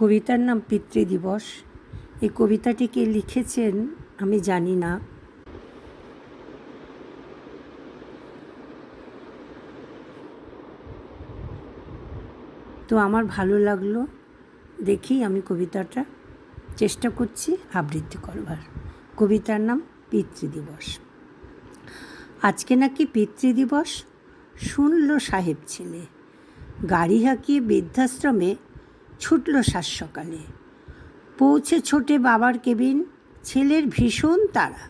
কবিতার নাম পিতৃদিবস এই কবিতাটিকে লিখেছেন আমি জানি না। তো আমার ভালো লাগল দেখি আমি কবিতাটা। চেষ্টা করছি আবৃত্তি করবার। কবিতার নাম পিতৃদিবস আজকে নাকি পিতৃদিবস শুনল সাহেব ছেলে। গাড়ি হাঁকিয়ে বৃদ্ধাশ্রমে ছুটল সাত সকালে। পৌঁছে ছোটে বাবার কেবিন, ছেলের ভীষণ তাড়া।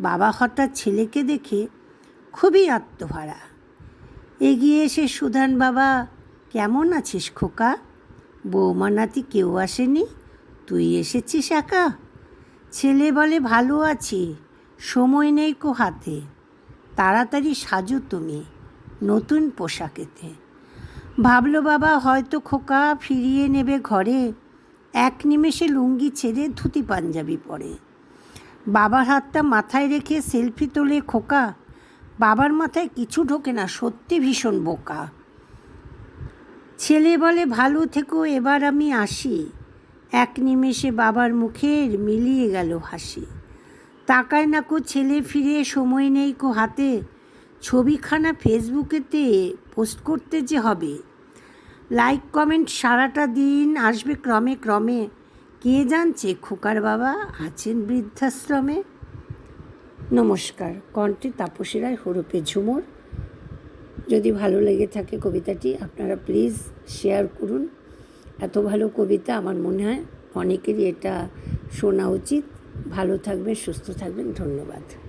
বাবা হঠাৎ ছেলেকে দেখে খুবই আত্মহারা। এগিয়ে এসে, সুধান বাবা, কেমন আছিস খোকা? বৌমা নাতি কেউ আসেনি? তুই এসেছিস একা? ছেলে বলে, ভালো আছি, সময় নেই কো হাতে। তাড়াতাড়ি সাজো তুমি, নতুন পোশাকেতে ভাবলো বাবা, হয়তো খোকা ফিরিয়ে নেবে ঘরে। এক নিমেষে লুঙ্গি ছেড়ে ধুতি পাঞ্জাবি পরে। বাবার হাতটা মাথায় রেখে সেলফি তোলে খোকা। বাবার মাথায় কিছু ঢোকে না, সত্যি ভীষণ বোকা। ছেলে বলে, ভালো থেকো, এবার আমি আসি। এক নিমেষে বাবার মুখের মিলিয়ে গেল হাসি। তাকায় না কো ছেলে, ফিরে সময় নেই কো হাতে। ছবিখানা ফেসবুকেতে পোস্ট করতে যে হবে। লাইক কমেন্ট সারাটা দিন আসবে ক্রমে ক্রমে। কে জানছে? খোকার বাবা আছেন বৃদ্ধাশ্রমে? নমস্কার, কণ্ঠে তাপসী রায়, হরপে ঝুমুর। যদি ভালো লেগে থাকে কবিতাটি, আপনারা প্লিজ শেয়ার করুন। এত ভালো কবিতা আমার মনে হয় অনেকেরই এটা শোনা উচিত। ভালো থাকবেন, সুস্থ থাকবেন, ধন্যবাদ।